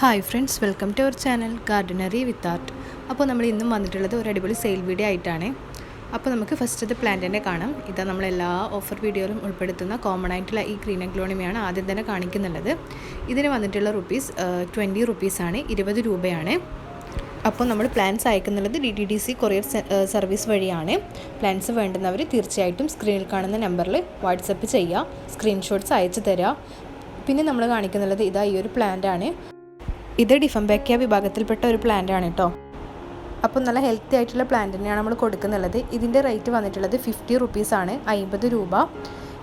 Hi friends welcome to our channel gardenery with art അപ്പോൾ നമ്മൾ ഇന്നും വന്നിട്ടുള്ളത് ഒരു അടിപൊളി സെയിൽ വീഡിയോ ആയിട്ടാണ്. അപ്പോൾ നമുക്ക് ഫസ്റ്റ് അത് പ്ലാന്റിനെ കാണാം. ഇതാ നമ്മൾ എല്ലാ ഓഫർ വീഡിയോയിലും ഉൾപ്പെടുത്തുന്ന കോമൺ ആയിട്ടുള്ള ഈ ഗ്രീൻ അഗ്ലോണിമയാണ് ആദ്യം തന്നെ കാണിക്കുന്നുള്ളത്. ഇതിന് വന്നിട്ടുള്ള റുപ്പീസ് ട്വന്റി റുപ്പീസാണ് ഇരുപത് രൂപയാണ്. അപ്പോൾ നമ്മൾ plants അയക്കുന്നുള്ളത് D T D C courier service വഴിയാണ്. പ്ലാൻസ് വേണ്ടുന്നവർ തീർച്ചയായിട്ടും സ്ക്രീനിൽ കാണുന്ന നമ്പറിൽ വാട്സപ്പ് ചെയ്യുക സ്ക്രീൻഷോട്ട്സ് അയച്ചു തരിക പിന്നെ നമ്മൾ കാണിക്കുന്നുള്ളത് ഇതാ ഈ ഒരു പ്ലാന്റ് ആണ്. ഇത് ഡിഫംബാക്കിയ വിഭാഗത്തിൽപ്പെട്ട ഒരു പ്ലാന്റ് ആണ് കേട്ടോ അപ്പോൾ നല്ല ഹെൽത്തി ആയിട്ടുള്ള പ്ലാന്റ് തന്നെയാണ് നമ്മൾ കൊടുക്കുന്നുള്ളത്. ഇതിന്റെ റേറ്റ് വന്നിട്ടുള്ളത് ഫിഫ്റ്റി റുപ്പീസാണ് അമ്പത് രൂപ.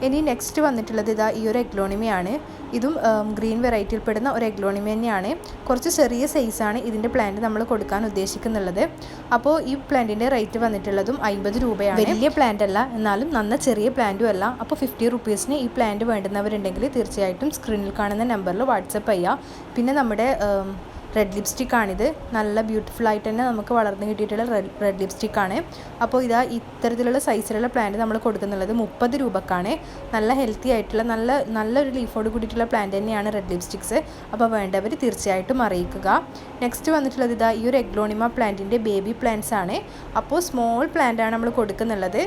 ഇനി നെക്സ്റ്റ് വന്നിട്ടുള്ളത് ഇതാ ഈ ഒരു എഗ്ലോണിമയാണ്. ഇതും ഗ്രീൻ വെറൈറ്റിയിൽപ്പെടുന്ന ഒരു എഗ്ലോണിമ തന്നെയാണ്. കുറച്ച് ചെറിയ സൈസാണ് ഇതിന്റെ പ്ലാന്റ് നമ്മൾ കൊടുക്കാൻ ഉദ്ദേശിക്കുന്നുള്ളത്. അപ്പോൾ ഈ പ്ലാന്റിന്റെ റേറ്റ് വന്നിട്ടുള്ളതും അമ്പത് രൂപയാണ്. വലിയ പ്ലാന്റ് അല്ല എന്നാലും നന്ന ചെറിയ പ്ലാന്റും അല്ല. അപ്പോൾ ഫിഫ്റ്റി റുപ്പീസിന് ഈ പ്ലാന്റ് വേണ്ടുന്നവരുണ്ടെങ്കിൽ തീർച്ചയായിട്ടും സ്ക്രീനിൽ കാണുന്ന നമ്പറിൽ വാട്സപ്പ് ചെയ്യുക പിന്നെ നമ്മുടെ റെഡ് ലിപ്സ്റ്റിക്കാണിത് നല്ല ബ്യൂട്ടിഫുൾ ആയിട്ട് തന്നെ നമുക്ക് വളർന്ന് കിട്ടിയിട്ടുള്ള റെഡ് ലിപ്സ്റ്റിക്കാണ് അപ്പോൾ ഇതാ ഇത്തരത്തിലുള്ള സൈസിലുള്ള പ്ലാന്റ് നമ്മൾ കൊടുക്കുന്നുള്ളത് മുപ്പത് രൂപക്കാണ്. നല്ല ഹെൽത്തി ആയിട്ടുള്ള നല്ല നല്ലൊരു ലീഫോട് കൂടിയിട്ടുള്ള പ്ലാന്റ് തന്നെയാണ് റെഡ് ലിപ്സ്റ്റിക്സ് അപ്പോൾ വേണ്ടവർ തീർച്ചയായിട്ടും അറിയിക്കുക. നെക്സ്റ്റ് വന്നിട്ടുള്ളത് ഇതാ ഈ ഒരു എഗ്ലോണിമ പ്ലാന്റിന്റെ ബേബി പ്ലാന്റ്സ് ആണ്. അപ്പോൾ സ്മോൾ പ്ലാന്റ് ആണ് നമ്മൾ കൊടുക്കുന്നുള്ളത്.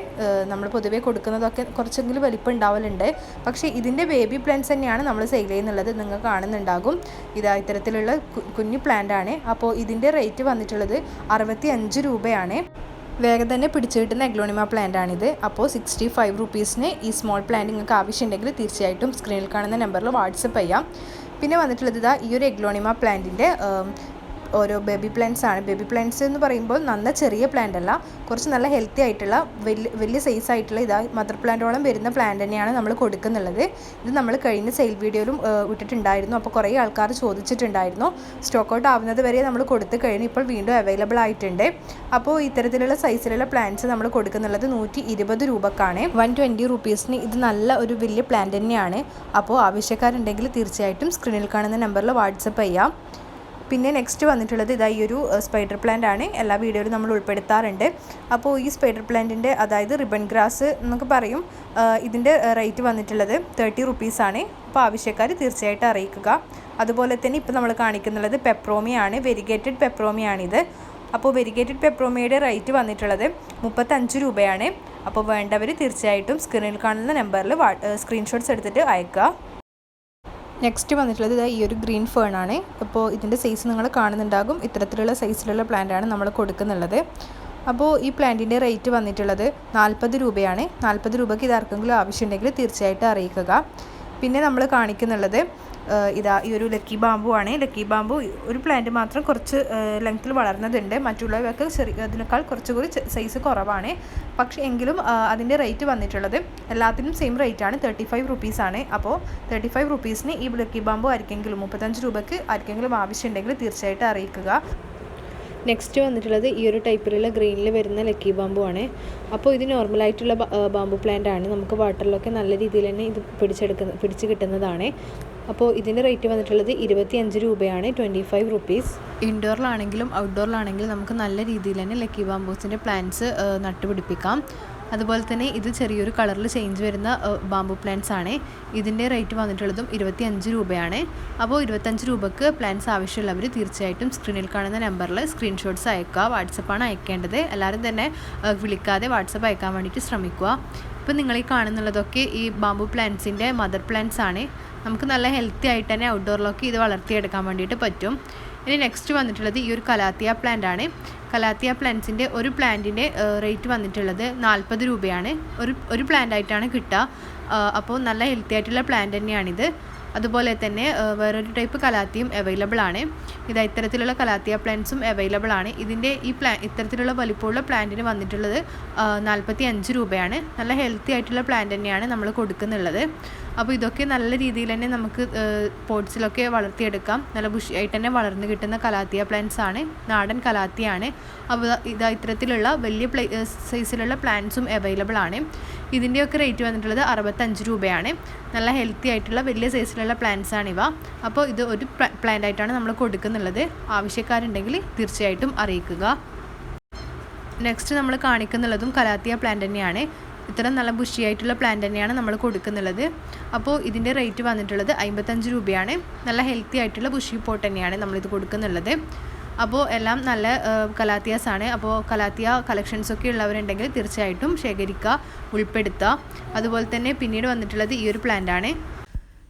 നമ്മൾ പൊതുവേ കൊടുക്കുന്നതൊക്കെ കുറച്ചെങ്കിലും വലിപ്പം ഉണ്ടാവലുണ്ട്. പക്ഷേ ഇതിന്റെ ബേബി പ്ലാന്റ്സ് തന്നെയാണ് നമ്മൾ സെയിൽ ചെയ്യുന്നുള്ളത്. നിങ്ങൾ കാണുന്നുണ്ടാകും. ഇതാ ഇത്തരത്തിലുള്ള കുഞ്ഞു പ്ലാന്റ് ആണ്. അപ്പോൾ ഇതിന്റെ റേറ്റ് വന്നിട്ടുള്ളത് അറുപത്തി അഞ്ച് രൂപയാണ്. വേഗം തന്നെ പിടിച്ചു കിട്ടുന്ന എഗ്ലോണിമ പ്ലാന്റ് ആണിത്. അപ്പോൾ സിക്സ്റ്റി ഫൈവ് റുപ്പീസിന് ഈ സ്മോൾ പ്ലാന്റ് നിങ്ങൾക്ക് ആവശ്യമുണ്ടെങ്കിൽ തീർച്ചയായിട്ടും സ്ക്രീനിൽ കാണുന്ന നമ്പറിൽ വാട്സപ്പ് ചെയ്യാം. പിന്നെ വന്നിട്ടുള്ളത് ഇതാ ഈ ഒരു എഗ്ലോണിമ പ്ലാന്റിന്റെ ഓരോ ബേബി പ്ലാന്റ്സ് ആണ്. ബേബി പ്ലാന്റ്സ് എന്ന് പറയുമ്പോൾ നല്ല ചെറിയ പ്ലാന്റ് അല്ല കുറച്ച് നല്ല ഹെൽത്തി ആയിട്ടുള്ള വലിയ വലിയ സൈസ് ആയിട്ടുള്ള ഇതാ മദർ പ്ലാന്റോളം വരുന്ന പ്ലാന്റ് തന്നെയാണ് നമ്മൾ കൊടുക്കുന്നുള്ളത്. ഇത് നമ്മൾ കഴിഞ്ഞ സെയിൽ വീഡിയോയിലും ഇട്ടിട്ടുണ്ടായിരുന്നു അപ്പോൾ കുറേ ആൾക്കാർ ചോദിച്ചിട്ടുണ്ടായിരുന്നു. സ്റ്റോക്ക് ഔട്ട് ആവുന്നത് വരെ നമ്മൾ കൊടുത്തു കഴിഞ്ഞ് ഇപ്പോൾ വീണ്ടും അവൈലബിൾ ആയിട്ടുണ്ട്. അപ്പോൾ ഇത്തരത്തിലുള്ള സൈസിലുള്ള പ്ലാന്റ്സ് നമ്മൾ കൊടുക്കുന്നുള്ളത് നൂറ്റി ഇരുപത് രൂപക്കാണ്. വൺ ട്വന്റി റുപ്പീസിന് ഇത് നല്ല ഒരു വലിയ പ്ലാന്റ് തന്നെയാണ്. അപ്പോൾ ആവശ്യക്കാരുണ്ടെങ്കിൽ തീർച്ചയായിട്ടും സ്ക്രീനിൽ കാണുന്ന നമ്പറിൽ വാട്സപ്പ് ചെയ്യാം. പിന്നെ നെക്സ്റ്റ് വന്നിട്ടുള്ളത് ഇതാ ഈ ഒരു സ്പൈഡർ പ്ലാന്റ് ആണ്. എല്ലാ വീഡിയോയിലും നമ്മൾ ഉൾപ്പെടുത്താറുണ്ട്. അപ്പോൾ ഈ സ്പൈഡർ പ്ലാന്റിന്റെ അതായത് റിബൺ ഗ്രാസ് എന്നൊക്കെ പറയും ഇതിന്റെ റേറ്റ് വന്നിട്ടുള്ളത് തേർട്ടി റുപ്പീസാണ് അപ്പോൾ ആവശ്യക്കാർ തീർച്ചയായിട്ടും അറിയിക്കുക. അതുപോലെ തന്നെ ഇപ്പോൾ നമ്മൾ കാണിക്കുന്നുള്ളത് പെപ്രോമിയാണ് വെരിഗേറ്റഡ് പെപ്രോമിയാണിത് അപ്പോൾ വെരിഗേറ്റഡ് പെപ്രോമിയുടെ റേറ്റ് വന്നിട്ടുള്ളത് മുപ്പത്തഞ്ച് രൂപയാണ്. അപ്പോൾ വേണ്ടവർ തീർച്ചയായിട്ടും സ്ക്രീനിൽ കാണുന്ന നമ്പറിൽ സ്ക്രീൻഷോട്ട്സ് എടുത്തിട്ട് അയക്കുക. നെക്സ്റ്റ് വന്നിട്ടുള്ളത് ഇതാ ഈ ഒരു ഗ്രീൻ ഫേൺ ആണ്. അപ്പോൾ ഇതിന്റെ സൈസ് നിങ്ങൾ കാണുന്നുണ്ടാകും. ഇത്തരത്തിലുള്ള സൈസിലുള്ള പ്ലാന്റാണ് നമ്മൾ കൊടുക്കുന്നുള്ളത്. അപ്പോൾ ഈ പ്ലാന്റിന്റെ റേറ്റ് വന്നിട്ടുള്ളത് നാൽപ്പത് രൂപയാണ്. നാൽപ്പത് രൂപയ്ക്ക് ഇത് ആർക്കെങ്കിലും ആവശ്യമുണ്ടെങ്കിൽ തീർച്ചയായിട്ടും അറിയിക്കുക. പിന്നെ നമ്മൾ കാണിക്കുന്നുള്ളത് ഇതാ ഈ ഒരു ലക്കി ബാമ്പു ആണ്. ലക്കി ബാമ്പു ഒരു പ്ലാന്റ് മാത്രം കുറച്ച് ലെങ്ത്തിൽ വളർന്നതുണ്ട്. മറ്റുള്ളവയൊക്കെ ചെറിയ അതിനേക്കാൾ കുറച്ചുകൂടി സൈസ് കുറവാണ്. പക്ഷേ എങ്കിലും അതിന്റെ റേറ്റ് വന്നിട്ടുള്ളത് എല്ലാത്തിനും സെയിം റേറ്റ് ആണ്. തേർട്ടി ഫൈവ് റുപ്പീസാണ് അപ്പോൾ തേർട്ടി ഫൈവ് റുപ്പീസിന് ഈ ലക്കി ബാമ്പു ആർക്കെങ്കിലും മുപ്പത്തഞ്ച് രൂപയ്ക്ക് ആർക്കെങ്കിലും ആവശ്യമുണ്ടെങ്കിൽ തീർച്ചയായിട്ടും അറിയിക്കുക. നെക്സ്റ്റ് വന്നിട്ടുള്ളത് ഈ ഒരു ടൈപ്പിലുള്ള ഗ്രീനിൽ വരുന്ന ലക്കി ബാമ്പു ആണ്. അപ്പോൾ ഇത് നോർമലായിട്ടുള്ള ബാമ്പു പ്ലാന്റ് ആണ്. നമുക്ക് വാട്ടറിലൊക്കെ നല്ല രീതിയിൽ തന്നെ ഇത് പിടിച്ചെടുക്കുന്ന പിടിച്ച് കിട്ടുന്നതാണ്. അപ്പോൾ ഇതിന്റെ റേറ്റ് വന്നിട്ടുള്ളത് ഇരുപത്തി അഞ്ച് രൂപയാണ് ട്വന്റി ഫൈവ് റുപ്പീസ്. ഇൻഡോറിലാണെങ്കിലും ഔട്ട്ഡോറിലാണെങ്കിലും നമുക്ക് നല്ല രീതിയിൽ തന്നെ ലക്കി ബാമ്പൂസിന്റെ പ്ലാന്റ്സ് നട്ടുപിടിപ്പിക്കാം. അതുപോലെ തന്നെ ഇത് ചെറിയൊരു കളറിൽ ചേഞ്ച് വരുന്ന ബാമ്പു പ്ലാന്റ്സ് ആണ്. ഇതിന്റെ റേറ്റ് വന്നിട്ടുള്ളതും ഇരുപത്തി അഞ്ച് രൂപയാണ്. അപ്പോൾ ഇരുപത്തഞ്ച് രൂപക്ക് പ്ലാന്റ്സ് ആവശ്യമുള്ളവർ തീർച്ചയായിട്ടും സ്ക്രീനിൽ കാണുന്ന നമ്പറിൽ സ്ക്രീൻഷോട്ട്സ് അയക്കുക വാട്സപ്പാണ് അയക്കേണ്ടത്. എല്ലാവരും തന്നെ വിളിക്കാതെ വാട്സപ്പ് അയക്കാൻ വേണ്ടിയിട്ട് ശ്രമിക്കുക. ഇപ്പോൾ നിങ്ങൾ ഈ കാണുന്നുള്ളതൊക്കെ ഈ ബാമ്പു പ്ലാന്റ്സിന്റെ മദർ പ്ലാന്റ്സ് ആണ്. നമുക്ക് നല്ല ഹെൽത്തി ആയിട്ട് തന്നെ ഔട്ട്ഡോറിലൊക്കെ ഇത് വളർത്തിയെടുക്കാൻ വേണ്ടിയിട്ട് പറ്റും. ഇനി നെക്സ്റ്റ് വന്നിട്ടുള്ളത് ഈ ഒരു കലാത്തിയ പ്ലാന്റ് ആണ്. കലാത്തിയ പ്ലാന്റ്സിന്റെ ഒരു പ്ലാന്റിന്റെ റേറ്റ് വന്നിട്ടുള്ളത് നാൽപ്പത് രൂപയാണ്. ഒരു ഒരു പ്ലാന്റ് ആയിട്ടാണ് കിട്ടുക. അപ്പോൾ നല്ല ഹെൽത്തി ആയിട്ടുള്ള പ്ലാന്റ് തന്നെയാണിത്. അതുപോലെ തന്നെ വേറൊരു ടൈപ്പ് കലാത്തിയും അവൈലബിൾ ആണ്. ഇത് ഇത്തരത്തിലുള്ള കലാത്തിയ പ്ലാന്റ്സും അവൈലബിൾ ആണ്. ഇതിന്റെ ഈ പ്ലാ ഇത്തരത്തിലുള്ള വലിപ്പമുള്ള പ്ലാന്റിന് വന്നിട്ടുള്ളത് നാൽപ്പത്തി അഞ്ച് രൂപയാണ്. നല്ല ഹെൽത്തി ആയിട്ടുള്ള പ്ലാന്റ് തന്നെയാണ് നമ്മൾ കൊടുക്കുന്നുള്ളത്. അപ്പോൾ ഇതൊക്കെ നല്ല രീതിയിൽ തന്നെ നമുക്ക് പോട്ട്സിലൊക്കെ വളർത്തിയെടുക്കാം. നല്ല ബുഷിയായിട്ട് തന്നെ വളർന്നു കിട്ടുന്ന കലാത്തിയ പ്ലാന്റ്സ് ആണ് നാടൻ കലാത്തിയാണ്. അപ്പോൾ ഇതാ ഇത്തരത്തിലുള്ള വലിയ പ്ലേ സൈസിലുള്ള പ്ലാന്റ്സും അവൈലബിൾ ആണ്. ഇതിന്റെയൊക്കെ റേറ്റ് വന്നിട്ടുള്ളത് അറുപത്തഞ്ച് രൂപയാണ്. നല്ല ഹെൽത്തി ആയിട്ടുള്ള വലിയ സൈസിലുള്ള പ്ലാന്റ്സ് ആണിവ അപ്പോൾ ഇത് ഒരു പ്ലാന്റ് ആയിട്ടാണ് നമ്മൾ കൊടുക്കുന്നുള്ളത്. ആവശ്യക്കാരുണ്ടെങ്കിൽ തീർച്ചയായിട്ടും അറിയിക്കുക. നെക്സ്റ്റ് നമ്മൾ കാണിക്കുന്നുള്ളതും കലാത്തിയ പ്ലാന്റ് തന്നെയാണ്. ഇത്തരം നല്ല ബുഷിയായിട്ടുള്ള പ്ലാന്റ് തന്നെയാണ് നമ്മൾ കൊടുക്കുന്നുള്ളത്. അപ്പോൾ ഇതിന്റെ റേറ്റ് വന്നിട്ടുള്ളത് അമ്പത്തഞ്ച് രൂപയാണ്. നല്ല ഹെൽത്തി ആയിട്ടുള്ള ബുഷി പോട്ട് തന്നെയാണ് നമ്മളിത് കൊടുക്കുന്നുള്ളത്. അപ്പോൾ എല്ലാം നല്ല കലാത്തിയാസ് ആണ്. അപ്പോൾ കലാത്തിയ കളക്ഷൻസ് ഒക്കെ ഉള്ളവരുണ്ടെങ്കിൽ തീർച്ചയായിട്ടും ശേഖരിക്കുക ഉൾപ്പെടുത്തുക. അതുപോലെ തന്നെ പിന്നീട് വന്നിട്ടുള്ളത് ഈ ഒരു പ്ലാന്റ് ആണ്.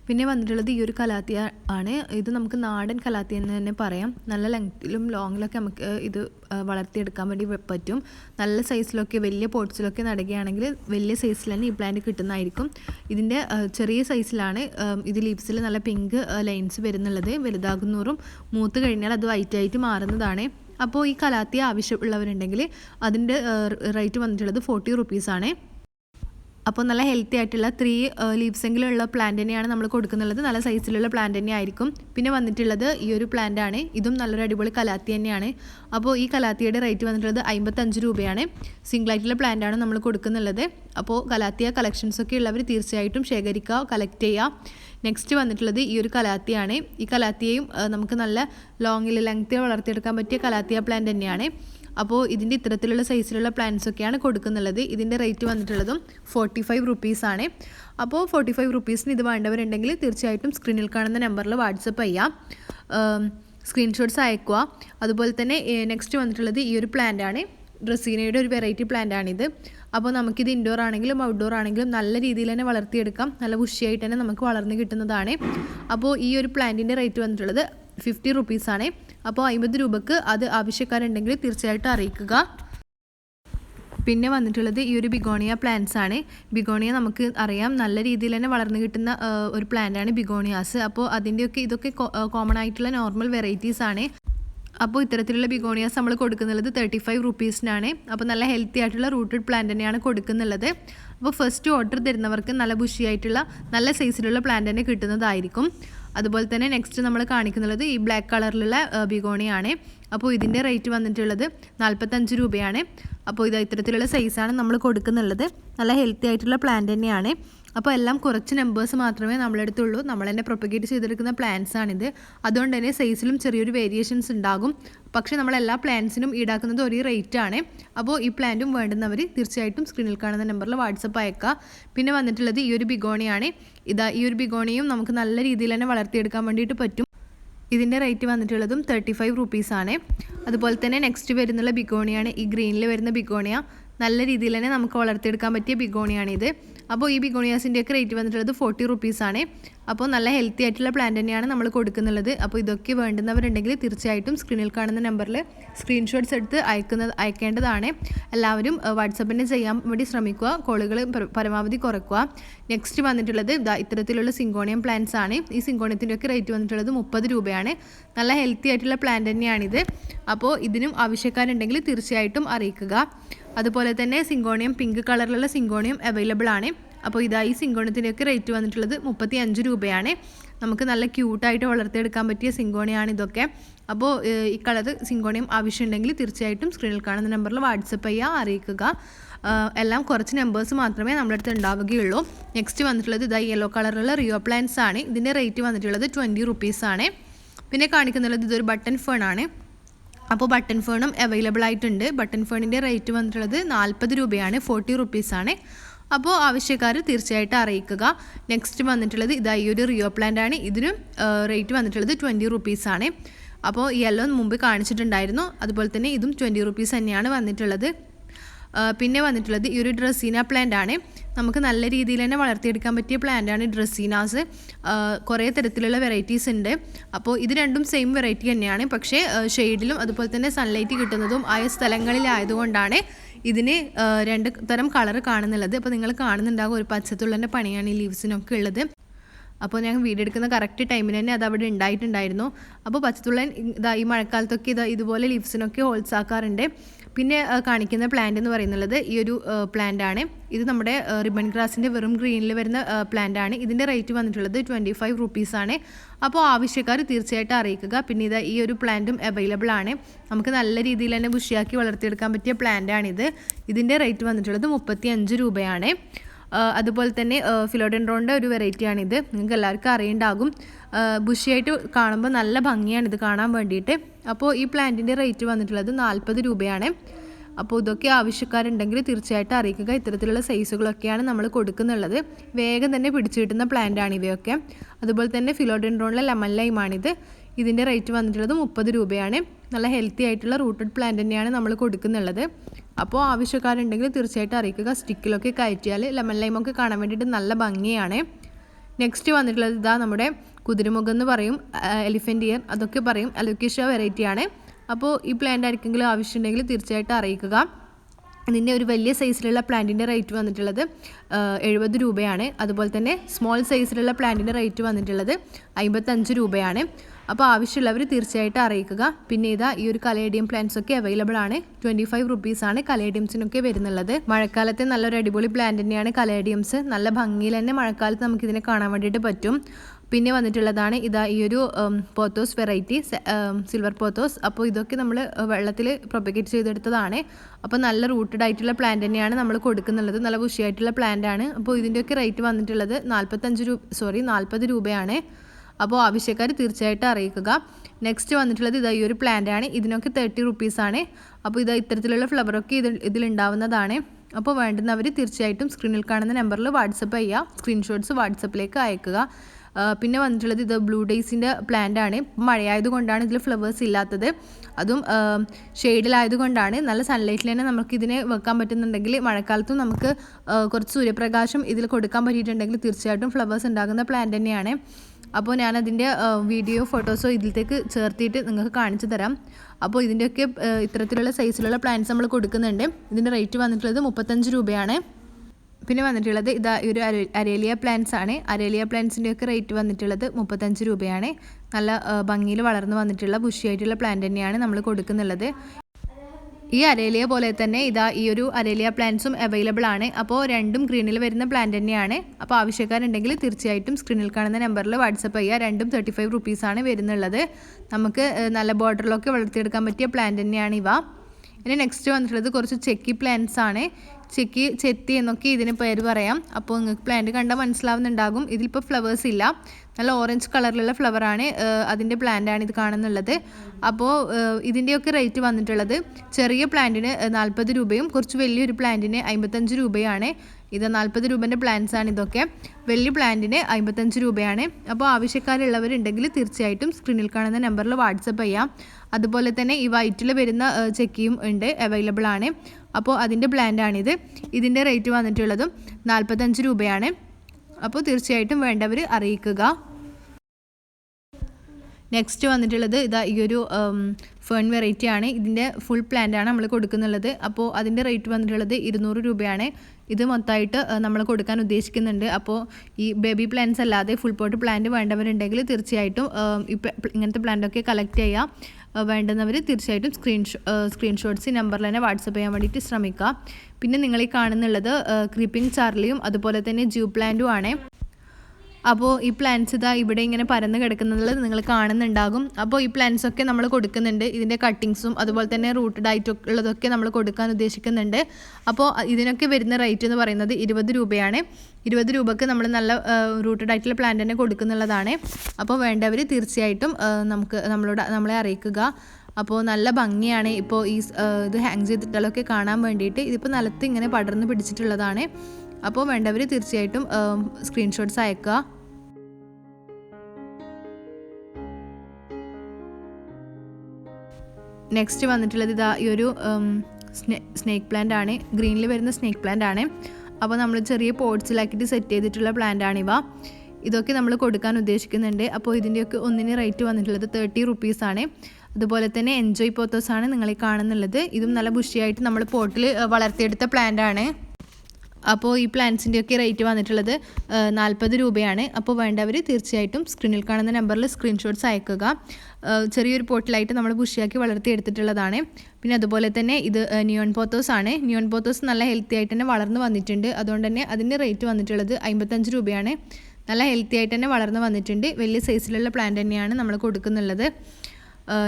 പിന്നെ വന്നിട്ടുള്ളത് ഈ ഒരു കലാത്തിയ ആണ്. ഇത് നമുക്ക് നാടൻ കലാത്തിയ എന്ന് തന്നെ പറയാം. നല്ല ലെങ്ത്തിലും ലോങ്ങിലൊക്കെ നമുക്ക് ഇത് വളർത്തിയെടുക്കാൻ വേണ്ടി പറ്റും. നല്ല സൈസിലൊക്കെ വലിയ പോട്ട്സിലൊക്കെ നടുകയാണെങ്കിൽ വലിയ സൈസിൽ തന്നെ ഈ പ്ലാന്റ് കിട്ടുന്നതായിരിക്കും. ഇതിന്റെ ചെറിയ സൈസിലാണ് ഇത് ലീവ്സിൽ നല്ല പിങ്ക് ലൈൻസ് വരുന്നുള്ളത്. വലുതാകുന്നോറും മൂത്ത് കഴിഞ്ഞാൽ അത് വൈറ്റായിട്ട് മാറുന്നതാണ്. അപ്പോൾ ഈ കലാത്തിയ ആവശ്യമുള്ളവരുണ്ടെങ്കിൽ അതിന്റെ റേറ്റ് വന്നിട്ടുള്ളത് ഫോർട്ടി റുപ്പീസാണ് അപ്പോൾ നല്ല ഹെൽത്തി ആയിട്ടുള്ള ത്രീ ലീവ്സ് എങ്കിലും ഉള്ള പ്ലാന്റ് തന്നെയാണ് നമ്മൾ കൊടുക്കുന്നുള്ളത്. നല്ല സൈസിലുള്ള പ്ലാന്റ് തന്നെ ആയിരിക്കും. പിന്നെ വന്നിട്ടുള്ളത് ഈ ഒരു പ്ലാന്റ് ആണ്. ഇതും നല്ലൊരു അടിപൊളി കലാത്തി തന്നെയാണ്. അപ്പോൾ ഈ കലാത്തിയുടെ റേറ്റ് വന്നിട്ടുള്ളത് അമ്പത്തഞ്ച് രൂപയാണ്. സിംഗിൾ ആയിട്ടുള്ള പ്ലാന്റ് ആണ് നമ്മൾ കൊടുക്കുന്നുള്ളത്. അപ്പോൾ കലാത്തിയ കളക്ഷൻസ് ഒക്കെ ഉള്ളവർ തീർച്ചയായിട്ടും ശേഖരിക്കുക കളക്ട് ചെയ്യുക. നെക്സ്റ്റ് വന്നിട്ടുള്ളത് ഈ ഒരു കലാത്തിയാണ്. ഈ കലാത്തിയയും നമുക്ക് നല്ല ലോങ്ങിൽ ലെങ്ത്തിൽ വളർത്തിയെടുക്കാൻ പറ്റിയ കലാത്തിയ പ്ലാന്റ് തന്നെയാണ്. അപ്പോൾ ഇതിന്റെ ഇത്തരത്തിലുള്ള സൈസിലുള്ള പ്ലാൻസ് ഒക്കെയാണ് കൊടുക്കുന്നുള്ളത്. ഇതിന്റെ റേറ്റ് വന്നിട്ടുള്ളതും ഫോർട്ടി ഫൈവ് റുപ്പീസാണ് അപ്പോൾ ഫോർട്ടി ഫൈവ് റുപ്പീസിന് ഇത് വേണ്ടവരുണ്ടെങ്കിൽ തീർച്ചയായിട്ടും സ്ക്രീനിൽ കാണുന്ന നമ്പറിൽ വാട്സപ്പ് ചെയ്യാം. സ്ക്രീൻഷോട്ട്സ് അയക്കുക. അതുപോലെ തന്നെ നെക്സ്റ്റ് വന്നിട്ടുള്ളത് ഈ ഒരു പ്ലാന്റ് ആണ്. ഡ്രസ്സീനയുടെ ഒരു വെറൈറ്റി പ്ലാന്റ് ആണിത്. അപ്പോൾ നമുക്കിത് ഇൻഡോർ ആണെങ്കിലും ഔട്ട്ഡോർ ആണെങ്കിലും നല്ല രീതിയിൽ തന്നെ വളർത്തിയെടുക്കാം. നല്ല ബുഷിയായിട്ട് തന്നെ നമുക്ക് വളർന്നു കിട്ടുന്നതാണ്. അപ്പോൾ ഈ ഒരു പ്ലാന്റിന്റെ റേറ്റ് വന്നിട്ടുള്ളത് ഫിഫ്റ്റി റുപ്പീസാണ് അപ്പോൾ അമ്പത് രൂപക്ക് അത് ആവശ്യക്കാരുണ്ടെങ്കിൽ തീർച്ചയായിട്ടും അറിയിക്കുക. പിന്നെ വന്നിട്ടുള്ളത് ഈ ഒരു ബിഗോണിയ പ്ലാന്റ്സ് ആണ്. ബിഗോണിയ നമുക്ക് അറിയാം നല്ല രീതിയിൽ തന്നെ വളർന്നു കിട്ടുന്ന ഒരു പ്ലാന്റ് ആണ് ബിഗോണിയാസ്. അപ്പോൾ അതിന്റെയൊക്കെ ഇതൊക്കെ കോമൺ ആയിട്ടുള്ള നോർമൽ വെറൈറ്റീസ് ആണ്. അപ്പോൾ ഇത്തരത്തിലുള്ള ബിഗോണിയാസ് നമ്മൾ കൊടുക്കുന്നുള്ളത് തേർട്ടി ഫൈവ് റുപ്പീസിനാണ് അപ്പോൾ നല്ല ഹെൽത്തി ആയിട്ടുള്ള റൂട്ടഡ് പ്ലാന്റ് തന്നെയാണ് കൊടുക്കുന്നുള്ളത്. അപ്പോൾ ഫസ്റ്റ് ഓർഡർ തരുന്നവർക്ക് നല്ല ബുഷിയായിട്ടുള്ള നല്ല സൈസിലുള്ള പ്ലാന്റ് തന്നെ കിട്ടുന്നതായിരിക്കും. അതുപോലെ തന്നെ നെക്സ്റ്റ് നമ്മൾ കാണിക്കുന്നുള്ളത് ഈ ബ്ലാക്ക് കളറിലുള്ള ബിഗോണിയാണ് അപ്പോൾ ഇതിന്റെ റേറ്റ് വന്നിട്ടുള്ളത് നാൽപ്പത്തഞ്ച് രൂപയാണ്. അപ്പോൾ ഇത് ഇത്തരത്തിലുള്ള സൈസാണ് നമ്മൾ കൊടുക്കുന്നുള്ളത്. നല്ല ഹെൽത്തി ആയിട്ടുള്ള പ്ലാന്റ് തന്നെയാണ്. അപ്പോൾ എല്ലാം കുറച്ച് നമ്പേഴ്സ് മാത്രമേ നമ്മളെടുത്തുള്ളൂ. നമ്മൾ തന്നെ പ്രൊപ്പഗേറ്റ് ചെയ്തെടുക്കുന്ന പ്ലാന്റ്സ് ആണിത്. അതുകൊണ്ട് തന്നെ സൈസിലും ചെറിയൊരു വേരിയേഷൻസ് ഉണ്ടാകും. പക്ഷേ നമ്മൾ എല്ലാ പ്ലാന്റ്സിനും ഈടാക്കുന്നത് ഒരേ റേറ്റ് ആണ്. അപ്പോൾ ഈ പ്ലാന്റും വേണ്ടുന്നവർ തീർച്ചയായിട്ടും സ്ക്രീനിൽ കാണുന്ന നമ്പറിൽ വാട്സപ്പ് അയക്കുക പിന്നെ വന്നിട്ടുള്ളത് ഈ ഒരു ബിഗോണിയാണ്. ഇതാ ഈ ഒരു ബിഗോണിയും നമുക്ക് നല്ല രീതിയിൽ തന്നെ വളർത്തിയെടുക്കാൻ വേണ്ടിയിട്ട് പറ്റും. ഇതിന്റെ റേറ്റ് വന്നിട്ടുള്ളതും തേർട്ടി ഫൈവ് റുപ്പീസാണ് അതുപോലെ തന്നെ നെക്സ്റ്റ് വരുന്നുള്ള ബിഗോണിയാണ്. ഈ ഗ്രീനിൽ വരുന്ന ബിഗോണിയ. നല്ല രീതിയിൽ തന്നെ നമുക്ക് വളർത്തിയെടുക്കാൻ പറ്റിയ ബിഗോണിയാണിത്. അപ്പോൾ ഈ ബിഗോണിയാസിന്റെ ഒക്കെ റേറ്റ് വന്നിട്ടുള്ളത് ഫോർട്ടി റുപ്പീസാണ് അപ്പോൾ നല്ല ഹെൽത്തി ആയിട്ടുള്ള പ്ലാന്റ് തന്നെയാണ് നമ്മൾ കൊടുക്കുന്നുള്ളത്. അപ്പോൾ ഇതൊക്കെ വേണ്ടുന്നവരുണ്ടെങ്കിൽ തീർച്ചയായിട്ടും സ്ക്രീനിൽ കാണുന്ന നമ്പറിൽ സ്ക്രീൻഷോട്ട്സ് എടുത്ത് അയക്കുന്നത് അയക്കേണ്ടതാണ്. എല്ലാവരും വാട്സപ്പിന് ചെയ്യാൻ വേണ്ടി ശ്രമിക്കുക. കോളുകൾ പരമാവധി കുറയ്ക്കുക നെക്സ്റ്റ് വന്നിട്ടുള്ളത് ഇതാ ഇത്തരത്തിലുള്ള സിങ്കോണിയം പ്ലാന്റ്സ് ആണ്. ഈ സിങ്കോണിയത്തിന്റെയൊക്കെ റേറ്റ് വന്നിട്ടുള്ളത് മുപ്പത് രൂപയാണ്. നല്ല ഹെൽത്തി ആയിട്ടുള്ള പ്ലാന്റ് തന്നെയാണിത്. അപ്പോൾ ഇതിനും ആവശ്യക്കാരുണ്ടെങ്കിൽ തീർച്ചയായിട്ടും അറിയിക്കുക. അതുപോലെ തന്നെ സിങ്കോണിയം പിങ്ക് കളറിലുള്ള സിങ്കോണിയം അവൈലബിൾ ആണ്. അപ്പോൾ ഇതായി ഈ സിങ്കോണിയത്തിന്റെയൊക്കെ റേറ്റ് വന്നിട്ടുള്ളത് മുപ്പത്തി അഞ്ച് രൂപയാണ്. നമുക്ക് നല്ല ക്യൂട്ടായിട്ട് വളർത്തിയെടുക്കാൻ പറ്റിയ സിങ്കോണിയാണ് ഇതൊക്കെ. അപ്പോൾ ഈ കളർ സിങ്കോണിയം ആവശ്യമുണ്ടെങ്കിൽ തീർച്ചയായിട്ടും സ്ക്രീനിൽ കാണുന്ന നമ്പറിൽ വാട്സപ്പ് ചെയ്യുക അറിയിക്കുക. എല്ലാം കുറച്ച് നമ്പേഴ്സ് മാത്രമേ നമ്മുടെ അടുത്ത് ഉണ്ടാവുകയുള്ളൂ. നെക്സ്റ്റ് വന്നിട്ടുള്ളത് ഇതാ യെല്ലോ കളറുള്ള റിയോ പ്ലാൻസ് ആണ്. ഇതിന്റെ റേറ്റ് വന്നിട്ടുള്ളത് ട്വന്റി റുപ്പീസാണ് പിന്നെ കാണിക്കുന്നുള്ളത് ഇതൊരു ബട്ടൺ ഫേൺ ആണ്. അപ്പോൾ ബട്ടൺ ഫേണും അവൈലബിൾ ആയിട്ടുണ്ട്. ബട്ടൺ ഫേണിന്റെ റേറ്റ് വന്നിട്ടുള്ളത് നാൽപ്പത് രൂപയാണ്. ഫോർട്ടി റുപ്പീസാണ് അപ്പോൾ ആവശ്യക്കാർ തീർച്ചയായിട്ടും അറിയിക്കുക. നെക്സ്റ്റ് വന്നിട്ടുള്ളത് ഇതാ ഈ ഒരു റിയോ പ്ലാന്റ് ആണ്. ഇതിനും റേറ്റ് വന്നിട്ടുള്ളത് ട്വന്റി റുപ്പീസാണ് അപ്പോൾ യെല്ലോ മുമ്പ് കാണിച്ചിട്ടുണ്ടായിരുന്നു. അതുപോലെ തന്നെ ഇതും ട്വന്റി റുപ്പീസ് തന്നെയാണ് വന്നിട്ടുള്ളത്. പിന്നെ വന്നിട്ടുള്ളത് ഈ ഒരു ഡ്രസ്സീന പ്ലാന്റ് ആണ്. നമുക്ക് നല്ല രീതിയിൽ തന്നെ വളർത്തിയെടുക്കാൻ പറ്റിയ പ്ലാന്റാണ് ഡ്രസ്സീനാസ് കുറേ തരത്തിലുള്ള വെറൈറ്റീസ് ഉണ്ട്. അപ്പോൾ ഇത് രണ്ടും സെയിം വെറൈറ്റി തന്നെയാണ്. പക്ഷേ ഷെയ്ഡിലും അതുപോലെ തന്നെ സൺലൈറ്റ് കിട്ടുന്നതും ആയ സ്ഥലങ്ങളിലായതുകൊണ്ടാണ് ഇതിന് രണ്ട് തരം കളർ കാണുന്നുള്ളത്. അപ്പോൾ നിങ്ങൾ കാണുന്നുണ്ടാകും ഒരു പച്ചത്തുള്ളന്റെ പണിയാണ് ഈ ലീവ്സിനൊക്കെ ഉള്ളത്. അപ്പോൾ ഞാൻ വീഡിയോ എടുക്കുന്ന കറക്റ്റ് ടൈമിന് തന്നെ അത് അവിടെ ഉണ്ടായിട്ടുണ്ടായിരുന്നു. അപ്പോൾ പച്ചത്തുള്ളൻ ഇതാ ഈ മഴക്കാലത്തൊക്കെ ഇതാ ഇതുപോലെ ലീവ്സിനൊക്കെ ഹോൾസ് ആക്കാറുണ്ട്. പിന്നെ കാണിക്കുന്ന പ്ലാന്റ് എന്ന് പറയുന്നത് ഈ ഒരു പ്ലാന്റ് ആണ്. ഇത് നമ്മുടെ റിബൺ ഗ്രാസിന്റെ വെറും ഗ്രീനിൽ വരുന്ന പ്ലാന്റ് ആണ്. ഇതിന്റെ റേറ്റ് വന്നിട്ടുള്ളത് ട്വന്റി ഫൈവ് റുപ്പീസാണ് അപ്പോൾ ആവശ്യക്കാർ തീർച്ചയായിട്ടും അറിയിക്കുക. പിന്നെ ഇത് ഈ ഒരു പ്ലാന്റും അവൈലബിൾ ആണ്. നമുക്ക് നല്ല രീതിയിൽ തന്നെ ബുഷിയാക്കി വളർത്തിയെടുക്കാൻ പറ്റിയ പ്ലാന്റ് ആണിത്. ഇതിന്റെ റേറ്റ് വന്നിട്ടുള്ളത് മുപ്പത്തി അഞ്ച് രൂപയാണ്. അതുപോലെ തന്നെ ഫിലോഡെൻഡ്രോണിന്റെ ഒരു വെറൈറ്റിയാണിത് നിങ്ങൾക്ക് എല്ലാവർക്കും അറിയുണ്ടാകും. ബുഷിയായിട്ട് കാണുമ്പോൾ നല്ല ഭംഗിയാണ് ഇത് കാണാൻ വേണ്ടിയിട്ട്. അപ്പോൾ ഈ പ്ലാന്റിന്റെ റേറ്റ് വന്നിട്ടുള്ളത് നാൽപ്പത് രൂപയാണ്. അപ്പോൾ ഇതൊക്കെ ആവശ്യക്കാരുണ്ടെങ്കിൽ തീർച്ചയായിട്ടും അറിയിക്കുക. ഇത്തരത്തിലുള്ള സൈസുകളൊക്കെയാണ് നമ്മൾ കൊടുക്കുന്നുള്ളത്. വേഗം തന്നെ പിടിച്ചു കിട്ടുന്ന പ്ലാന്റാണ് ഇവയൊക്കെ. അതുപോലെ തന്നെ ഫിലോഡെൻഡ്രോണിലെ ലെമൺ ലൈമാണിത് ഇതിന്റെ റേറ്റ് വന്നിട്ടുള്ളത് മുപ്പത് രൂപയാണ്. നല്ല ഹെൽത്തി ആയിട്ടുള്ള റൂട്ടഡ് പ്ലാന്റ് തന്നെയാണ് നമ്മൾ കൊടുക്കുന്നുള്ളത്. അപ്പോൾ ആവശ്യക്കാരുണ്ടെങ്കിൽ തീർച്ചയായിട്ടും അറിയിക്കുക. സ്റ്റിക്കിലൊക്കെ കയറ്റിയാൽ ലെമൺ ലൈമൊക്കെ കാണാൻ വേണ്ടിയിട്ട് നല്ല ഭംഗിയാണ്. നെക്സ്റ്റ് വന്നിട്ടുള്ളത് ഇതാ നമ്മുടെ കുതിരമുഖം എന്ന് പറയും. എലിഫന്റ് ഇയർ അതൊക്കെ പറയും. അലോക്കേഷ്യ വെറൈറ്റിയാണ് അപ്പോൾ ഈ പ്ലാന്റ് ആർക്കെങ്കിലും ആവശ്യമുണ്ടെങ്കിൽ തീർച്ചയായിട്ടും അറിയിക്കുക. ഇതിന്റെ ഒരു വലിയ സൈസിലുള്ള പ്ലാന്റിന്റെ റേറ്റ് വന്നിട്ടുള്ളത് എഴുപത് രൂപയാണ്. അതുപോലെ തന്നെ സ്മോൾ സൈസിലുള്ള പ്ലാന്റിന്റെ റേറ്റ് വന്നിട്ടുള്ളത് അമ്പത്തഞ്ച് രൂപയാണ്. അപ്പോൾ ആവശ്യമുള്ളവർ തീർച്ചയായിട്ടും അറിയിക്കുക. പിന്നെ ഇതാ ഈ ഒരു കലേഡിയം പ്ലാന്റ്സ് ഒക്കെ അവൈലബിൾ ആണ്. ട്വന്റി ഫൈവ് റുപ്പീസാണ് കലേഡിയംസിനൊക്കെ വരുന്നുള്ളത്. മഴക്കാലത്തെ നല്ലൊരു അടിപൊളി പ്ലാന്റ് തന്നെയാണ് കലേഡിയംസ്. നല്ല ഭംഗിയിൽ തന്നെ മഴക്കാലത്ത് നമുക്കിതിനെ കാണാൻ വേണ്ടിയിട്ട് പറ്റും. പിന്നെ വന്നിട്ടുള്ളതാണ് ഇതാ ഈ ഒരു പോത്തോസ് വെറൈറ്റി സിൽവർ പോത്തോസ് അപ്പോൾ ഇതൊക്കെ നമ്മൾ വെള്ളത്തിൽ പ്രൊപ്പഗേറ്റ് ചെയ്തെടുത്തതാണ്. അപ്പോൾ നല്ല റൂട്ടഡ് ആയിട്ടുള്ള പ്ലാന്റ് തന്നെയാണ് നമ്മൾ കൊടുക്കുന്നുള്ളത്. നല്ല ബുഷിയായിട്ടുള്ള പ്ലാന്റ് ആണ്. അപ്പോൾ ഇതിന്റെയൊക്കെ റേറ്റ് വന്നിട്ടുള്ളത് നാൽപ്പത്തഞ്ച് രൂപ സോറി നാൽപ്പത് രൂപയാണ്. അപ്പോൾ ആവശ്യക്കാർ തീർച്ചയായിട്ടും അറിയിക്കുക. നെക്സ്റ്റ് വന്നിട്ടുള്ളത് ഇതാ ഈ ഒരു പ്ലാന്റ് ആണ്. ഇതിനൊക്കെ തേർട്ടി റുപ്പീസാണ് അപ്പോൾ ഇതാ ഇത്തരത്തിലുള്ള ഫ്ലവറൊക്കെ ഇതിൽ ഇതിലുണ്ടാവുന്നതാണ് അപ്പോൾ വേണ്ടുന്നവർ തീർച്ചയായിട്ടും സ്ക്രീനിൽ കാണുന്ന നമ്പറിൽ വാട്സപ്പ് ചെയ്യുക സ്ക്രീൻഷോട്ട്സ് വാട്സപ്പിലേക്ക് അയക്കുക. പിന്നെ വന്നിട്ടുള്ളത് ഇത് ബ്ലൂ ഡേയ്സിന്റെ പ്ലാന്റ് ആണ്. മഴയായത് കൊണ്ടാണ് ഇതിൽ ഫ്ലവേഴ്സ് ഇല്ലാത്തത്. അതും ഷെയ്ഡിലായതുകൊണ്ടാണ് നല്ല സൺലൈറ്റിൽ തന്നെ നമുക്ക് ഇതിനെ വെക്കാൻ പറ്റുന്നുണ്ടെങ്കിൽ മഴക്കാലത്തും നമുക്ക് കുറച്ച് സൂര്യപ്രകാശം ഇതിൽ കൊടുക്കാൻ പറ്റിയിട്ടുണ്ടെങ്കിൽ തീർച്ചയായിട്ടും ഫ്ലവേഴ്സ് ഉണ്ടാകുന്ന പ്ലാന്റ് തന്നെയാണ്. അപ്പോൾ ഞാനതിന്റെ വീഡിയോ ഫോട്ടോസോ ഇതിലത്തേക്ക് ചേർത്തിയിട്ട് നിങ്ങൾക്ക് കാണിച്ചു തരാം. അപ്പോൾ ഇതിന്റെയൊക്കെ ഇത്തരത്തിലുള്ള സൈസിലുള്ള പ്ലാന്റ്സ് നമ്മൾ കൊടുക്കുന്നുണ്ട്. ഇതിന്റെ റേറ്റ് വന്നിട്ടുള്ളത് മുപ്പത്തഞ്ച് രൂപയാണ്. പിന്നെ വന്നിട്ടുള്ളത് ഇതാ ഒരു അരേലിയ പ്ലാന്റ്സ് ആണ്. അരേലിയ പ്ലാന്റ്സിന്റെ ഒക്കെ റേറ്റ് വന്നിട്ടുള്ളത് മുപ്പത്തഞ്ച് രൂപയാണ്. നല്ല ഭംഗിയിൽ വളർന്നു വന്നിട്ടുള്ള ബുഷിയായിട്ടുള്ള പ്ലാന്റ് തന്നെയാണ് നമ്മൾ കൊടുക്കുന്നുള്ളത്. ഈ അരേലിയ പോലെ തന്നെ ഇതാ ഈ ഒരു അരേലിയ പ്ലാന്റ്സും അവൈലബിൾ ആണ്. അപ്പോൾ രണ്ടും ഗ്രീനിൽ വരുന്ന പ്ലാന്റ് തന്നെയാണ്. അപ്പോൾ ആവശ്യക്കാരുണ്ടെങ്കിൽ തീർച്ചയായിട്ടും സ്ക്രീനിൽ കാണുന്ന നമ്പറിൽ വാട്സപ്പ് ചെയ്യുക. രണ്ടും തേർട്ടി ഫൈവ് റുപ്പീസാണ് വരുന്നുള്ളത്. നമുക്ക് നല്ല ബോർഡറിലൊക്കെ വളർത്തിയെടുക്കാൻ പറ്റിയ പ്ലാന്റ് തന്നെയാണ് ഇവ. ഇനി നെക്സ്റ്റ് വന്നിട്ടുള്ളത് കുറച്ച് ചെക്കി പ്ലാന്റ്സ് ആണ്. ചെക്കി ചെത്തി എന്നൊക്കെ ഇതിന് പേര് പറയാം. അപ്പോൾ നിങ്ങൾക്ക് പ്ലാന്റ് കണ്ടാൽ മനസ്സിലാവുന്നുണ്ടാകും. ഇതിലിപ്പോൾ ഫ്ലവേഴ്സ് ഇല്ല. നല്ല ഓറഞ്ച് കളറിലുള്ള ഫ്ലവറാണ് അതിന്റെ പ്ലാന്റാണ് ഇത് കാണുന്നുള്ളത്. അപ്പോൾ ഇതിന്റെയൊക്കെ റേറ്റ് വന്നിട്ടുള്ളത് ചെറിയ പ്ലാന്റിന് നാൽപ്പത് രൂപയും കുറച്ച് വലിയൊരു പ്ലാന്റിന് അമ്പത്തഞ്ച് രൂപയാണ്. ഇത് നാൽപ്പത് രൂപേന്റെ ആണ് ഇതൊക്കെ. വലിയ പ്ലാന്റിന് അമ്പത്തഞ്ച് രൂപയാണ്. അപ്പോൾ ആവശ്യക്കാരുള്ളവരുണ്ടെങ്കിൽ തീർച്ചയായിട്ടും സ്ക്രീനിൽ കാണുന്ന നമ്പറിൽ വാട്സപ്പ് ചെയ്യാം. അതുപോലെ തന്നെ ഈ വൈറ്റിൽ വരുന്ന ചെക്കിയും ഉണ്ട് അവൈലബിൾ ആണ്. അപ്പോൾ അതിന്റെ പ്ലാന്റാണിത്. ഇതിന്റെ റേറ്റ് വന്നിട്ടുള്ളതും നാൽപ്പത്തഞ്ച് രൂപയാണ്. അപ്പോൾ തീർച്ചയായിട്ടും വേണ്ടവർ അറിയിക്കുക. നെക്സ്റ്റ് വന്നിട്ടുള്ളത് ഇതാ ഈ ഒരു ഫേൺ വെറൈറ്റി ആണ് ഇതിന്റെ ഫുൾ പ്ലാന്റ് ആണ് നമ്മൾ കൊടുക്കുന്നുള്ളത്. അപ്പോൾ അതിന്റെ റേറ്റ് വന്നിട്ടുള്ളത് ഇരുന്നൂറ് രൂപയാണ്. ഇത് മൊത്തമായിട്ട് നമ്മൾ കൊടുക്കാൻ ഉദ്ദേശിക്കുന്നുണ്ട്. അപ്പോൾ ഈ ബേബി പ്ലാന്റ്സ് അല്ലാതെ ഫുൾ പോട്ട് പ്ലാന്റ് വേണ്ടവരുണ്ടെങ്കിൽ തീർച്ചയായിട്ടും ഇങ്ങനത്തെ പ്ലാന്റൊക്കെ കളക്ട് ചെയ്യാം. വേണ്ടുന്നവർ തീർച്ചയായിട്ടും സ്ക്രീൻഷോ സ്ക്രീൻഷോട്ട്സ് ഈ നമ്പറിൽ തന്നെ വാട്സപ്പ് ചെയ്യാൻ വേണ്ടിയിട്ട് ശ്രമിക്കുക പിന്നെ നിങ്ങൾ ഈ കാണുന്നുള്ളത് ക്രീപ്പിംഗ് ചാർലിയും അതുപോലെ തന്നെ ജ്യൂ പ്ലാന്റും ആണ്. അപ്പോൾ ഈ പ്ലാന്റ്സ് ഇതാ ഇവിടെ ഇങ്ങനെ പരന്ന് കിടക്കുന്നുള്ളത് നിങ്ങൾ കാണുന്നുണ്ടാകും. അപ്പോൾ ഈ പ്ലാന്റ്സ് ഒക്കെ നമ്മൾ കൊടുക്കുന്നുണ്ട്. ഇതിന്റെ കട്ടിങ്സും അതുപോലെ തന്നെ റൂട്ടഡ് ആയിട്ടുള്ളതൊക്കെ നമ്മൾ കൊടുക്കാൻ ഉദ്ദേശിക്കുന്നുണ്ട്. അപ്പോൾ ഇതിനൊക്കെ വരുന്ന റേറ്റ് എന്ന് പറയുന്നത് ഇരുപത് രൂപയാണ്. ഇരുപത് രൂപക്ക് നമ്മൾ നല്ല റൂട്ടഡ് ആയിട്ടുള്ള പ്ലാന്റ് തന്നെ കൊടുക്കുന്നുള്ളതാണ്. അപ്പോൾ വേണ്ടവർ തീർച്ചയായിട്ടും നമുക്ക് നമ്മളോട് നമ്മളെ അറിയിക്കുക. അപ്പോൾ നല്ല ഭംഗിയാണ് ഇപ്പോൾ ഈ ഇത് ഹാങ് ചെയ്തിട്ടുള്ളതൊക്കെ കാണാൻ വേണ്ടിയിട്ട്. ഇതിപ്പോൾ നിലത്ത് ഇങ്ങനെ പടർന്ന് പിടിച്ചിട്ടുള്ളതാണ്. അപ്പോൾ വേണ്ടവർ തീർച്ചയായിട്ടും സ്ക്രീൻഷോട്ട്സ് അയക്കുക. നെക്സ്റ്റ് വന്നിട്ടുള്ളത് ഇതാ ഈ ഒരു സ്നേ സ്നേക്ക് പ്ലാന്റ് ആണ്. ഗ്രീനിൽ വരുന്ന സ്നേക്ക് പ്ലാന്റ് ആണ്. അപ്പോൾ നമ്മൾ ചെറിയ പോട്ട്സിലാക്കിയിട്ട് സെറ്റ് ചെയ്തിട്ടുള്ള പ്ലാന്റ് ആണിവ ഇതൊക്കെ നമ്മൾ കൊടുക്കാൻ ഉദ്ദേശിക്കുന്നുണ്ട്. അപ്പോൾ ഇതിന്റെയൊക്കെ ഒന്നിന് റേറ്റ് വന്നിട്ടുള്ളത് തേർട്ടി റുപ്പീസാണ് അതുപോലെ തന്നെ എൻജോയ് പോത്തോസ് ആണ് നിങ്ങൾ കാണുന്നുള്ളത്. ഇതും നല്ല ബുഷിയായിട്ട് നമ്മൾ പോട്ടിൽ വളർത്തിയെടുത്ത പ്ലാന്റ് ആണ്. അപ്പോൾ ഈ പ്ലാന്റ്സിന്റെയൊക്കെ റേറ്റ് വന്നിട്ടുള്ളത് നാൽപ്പത് രൂപയാണ്. അപ്പോൾ വേണ്ടവർ തീർച്ചയായിട്ടും സ്ക്രീനിൽ കാണുന്ന നമ്പറിൽ സ്ക്രീൻഷോട്ട്സ് അയക്കുക. ചെറിയൊരു പോട്ടിലായിട്ട് നമ്മൾ ബുഷിയാക്കി വളർത്തിയെടുത്തിട്ടുള്ളതാണ് പിന്നെ അതുപോലെ തന്നെ ഇത് നിയോൺ പോത്തോസ് ആണ്. നിയോൺ പോത്തോസ് നല്ല ഹെൽത്തി ആയിട്ട് തന്നെ വളർന്നു വന്നിട്ടുണ്ട്. അതുകൊണ്ട് തന്നെ അതിന്റെ റേറ്റ് വന്നിട്ടുള്ളത് അമ്പത്തഞ്ച് രൂപയാണ്. നല്ല ഹെൽത്തി ആയിട്ട് തന്നെ വളർന്നു വന്നിട്ടുണ്ട്. വലിയ സൈസിലുള്ള പ്ലാന്റ് തന്നെയാണ് നമ്മൾ കൊടുക്കുന്നുള്ളത്.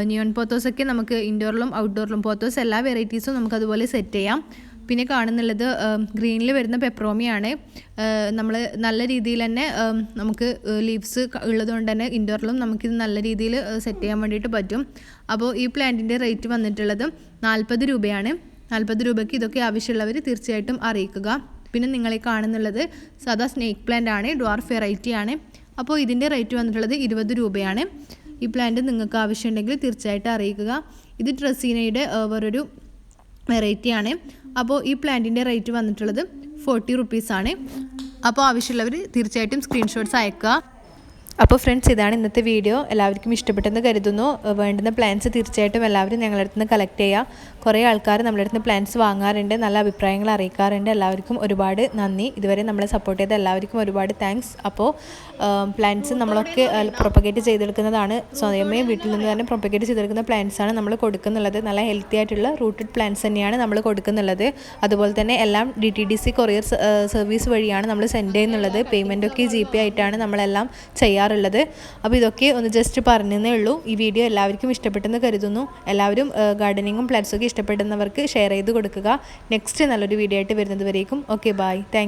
നിയോൺ പോത്തോസൊക്കെ നമുക്ക് ഇൻഡോറിലും ഔട്ട്ഡോറിലും പോത്തോസ് എല്ലാ വെറൈറ്റീസും നമുക്കതുപോലെ സെറ്റ് ചെയ്യാം. പിന്നെ കാണുന്നുള്ളത് ഗ്രീനിൽ വരുന്ന പെപ്രോമിയാണ്. നമ്മൾ നല്ല രീതിയിൽ തന്നെ നമുക്ക് ലീവ്സ് ഉള്ളതുകൊണ്ട് തന്നെ ഇൻഡോറിലും നമുക്കിത് നല്ല രീതിയിൽ സെറ്റ് ചെയ്യാൻ വേണ്ടിയിട്ട് പറ്റും. അപ്പോൾ ഈ പ്ലാന്റിന്റെ റേറ്റ് വന്നിട്ടുള്ളത് നാൽപ്പത് രൂപയാണ്. നാൽപ്പത് രൂപയ്ക്ക് ഇതൊക്കെ ആവശ്യമുള്ളവർ തീർച്ചയായിട്ടും അറിയിക്കുക. പിന്നെ നിങ്ങളെ കാണുന്നുള്ളത് സാധാ സ്നേക്ക് പ്ലാന്റ് ആണ് ഡ്വാർഫ് വെറൈറ്റി ആണ് അപ്പോൾ ഇതിന്റെ റേറ്റ് വന്നിട്ടുള്ളത് ഇരുപത് രൂപയാണ്. ഈ പ്ലാന്റ് നിങ്ങൾക്ക് ആവശ്യമുണ്ടെങ്കിൽ തീർച്ചയായിട്ടും അറിയിക്കുക. ഇത് ഡ്രസ്സീനയുടെ വേറൊരു വെറൈറ്റി ആണ് അപ്പോൾ ഈ പ്ലാന്റിന്റെ റേറ്റ് വന്നിട്ടുള്ളത് ഫോർട്ടി റുപ്പീസാണ് അപ്പോൾ ആവശ്യമുള്ളവർ തീർച്ചയായിട്ടും സ്ക്രീൻഷോട്ട്സ് അയക്കുക. അപ്പോൾ ഫ്രണ്ട്സ് ഇതാണ് ഇന്നത്തെ വീഡിയോ. എല്ലാവർക്കും ഇഷ്ടപ്പെട്ടെന്ന് കരുതുന്നു. വേണ്ടുന്ന പ്ലാൻസ് തീർച്ചയായിട്ടും എല്ലാവരും ഞങ്ങളുടെ അടുത്ത് നിന്ന് കളക്ട് ചെയ്യുക. കുറേ ആൾക്കാർ നമ്മുടെ അടുത്ത് പ്ലാൻസ് വാങ്ങാറുണ്ട് നല്ല അഭിപ്രായങ്ങൾ അറിയിക്കാറുണ്ട്. എല്ലാവർക്കും ഒരുപാട് നന്ദി. ഇതുവരെ നമ്മളെ സപ്പോർട്ട് ചെയ്ത എല്ലാവർക്കും ഒരുപാട് താങ്ക്സ് അപ്പോൾ പ്ലാൻസ് നമ്മളൊക്കെ പ്രൊപ്പഗേറ്റ് ചെയ്തെടുക്കുന്നതാണ്. സ്വയമേ വീട്ടിൽ നിന്ന് തന്നെ പ്രൊപ്പഗേറ്റ് ചെയ്തെടുക്കുന്ന പ്ലാൻസ് ആണ് നമ്മൾ കൊടുക്കുന്നുള്ളത്. നല്ല ഹെൽത്തി ആയിട്ടുള്ള റൂട്ടഡ് പ്ലാൻസ് തന്നെയാണ് നമ്മൾ കൊടുക്കുന്നുള്ളത്. അതുപോലെ തന്നെ എല്ലാം D T D C courier service വഴിയാണ് നമ്മൾ സെൻഡ് ചെയ്യുന്നുള്ളത്. പേയ്മെന്റ് ഒക്കെ ജി പേ ആയിട്ടാണ് നമ്മളെല്ലാം ചെയ്യാറുള്ളത്. അപ്പോൾ ഇതൊക്കെ ഒന്ന് ജസ്റ്റ് പറഞ്ഞതേ ഉള്ളൂ. ഈ വീഡിയോ എല്ലാവർക്കും ഇഷ്ടപ്പെട്ടെന്ന് കരുതുന്നു. എല്ലാവരും ഗാർഡനിങ്ങും പ്ലാൻസും ഒക്കെ ഇഷ്ടപ്പെടുന്നവർക്ക് ഷെയർ ചെയ്ത് കൊടുക്കുക. നെക്സ്റ്റ് നല്ലൊരു വീഡിയോ ആയിട്ട് വരുന്നത് വരേക്കും. Okay bye thank